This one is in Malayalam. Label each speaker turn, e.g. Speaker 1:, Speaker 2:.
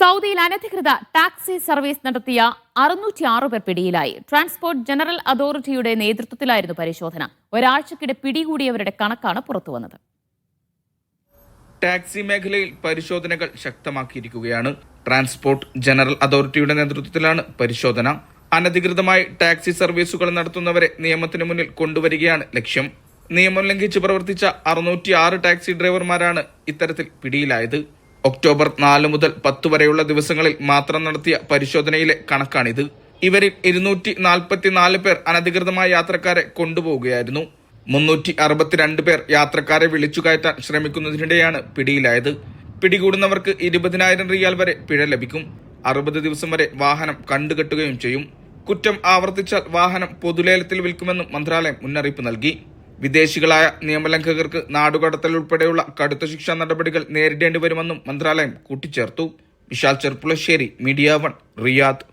Speaker 1: സൗദിയിൽ അനധികൃത ടാക്സി സർവീസ് നടത്തിയ അറുന്നൂറ്റി ആറ് പേർ പിടിയിലായി. ട്രാൻസ്പോർട്ട് ജനറൽ അതോറിറ്റിയുടെ നേതൃത്വത്തിലായിരുന്നു പരിശോധന. ഒരാഴ്ചക്കിടെ പിടികൂടിയവരുടെ കണക്കാണ് പുറത്തുവന്നത്.
Speaker 2: ടാക്സി മേഖലയിൽ പരിശോധനകൾ ശക്തമാക്കിയിരിക്കുകയാണ്. ട്രാൻസ്പോർട്ട് ജനറൽ അതോറിറ്റിയുടെ നേതൃത്വത്തിലാണ് പരിശോധന. അനധികൃതമായി ടാക്സി സർവീസുകൾ നടത്തുന്നവരെ നിയമത്തിന് മുന്നിൽ കൊണ്ടുവരികയാണ് ലക്ഷ്യം. നിയമം ലംഘിച്ച് പ്രവർത്തിച്ച അറുന്നൂറ്റി ആറ് ടാക്സി ഡ്രൈവർമാരാണ് ഇത്തരത്തിൽ പിടിയിലായത്. ഒക്ടോബർ നാല് മുതൽ പത്ത് വരെയുള്ള ദിവസങ്ങളിൽ മാത്രം നടത്തിയ പരിശോധനയിലെ കണക്കാണിത്. ഇവരിൽ ഇരുന്നൂറ്റി നാൽപ്പത്തിനാല് പേർ അനധികൃതമായ യാത്രക്കാരെ കൊണ്ടുപോവുകയായിരുന്നു. മുന്നൂറ്റി അറുപത്തിരണ്ട് പേർ യാത്രക്കാരെ വിളിച്ചു കയറ്റാൻ ശ്രമിക്കുന്നതിനിടെയാണ് പിടിയിലായത്. പിടികൂടുന്നവർക്ക് ഇരുപതിനായിരം റിയാൽ വരെ പിഴ ലഭിക്കും. അറുപത് ദിവസം വരെ വാഹനം കണ്ടുകെട്ടുകയും ചെയ്യും. കുറ്റം ആവർത്തിച്ചാൽ വാഹനം പൊതുലേലത്തിൽ വിൽക്കുമെന്നും മന്ത്രാലയം മുന്നറിയിപ്പ് നൽകി. വിദേശികളായ നിയമലംഘകർക്ക് നാടുകടത്തൽ ഉൾപ്പെടെയുള്ള കടുത്ത ശിക്ഷാ നടപടികൾ നേരിടേണ്ടി വരുമെന്നും മന്ത്രാലയം കൂട്ടിച്ചേർത്തു. Vishal Cherpulassery media one Riyadh.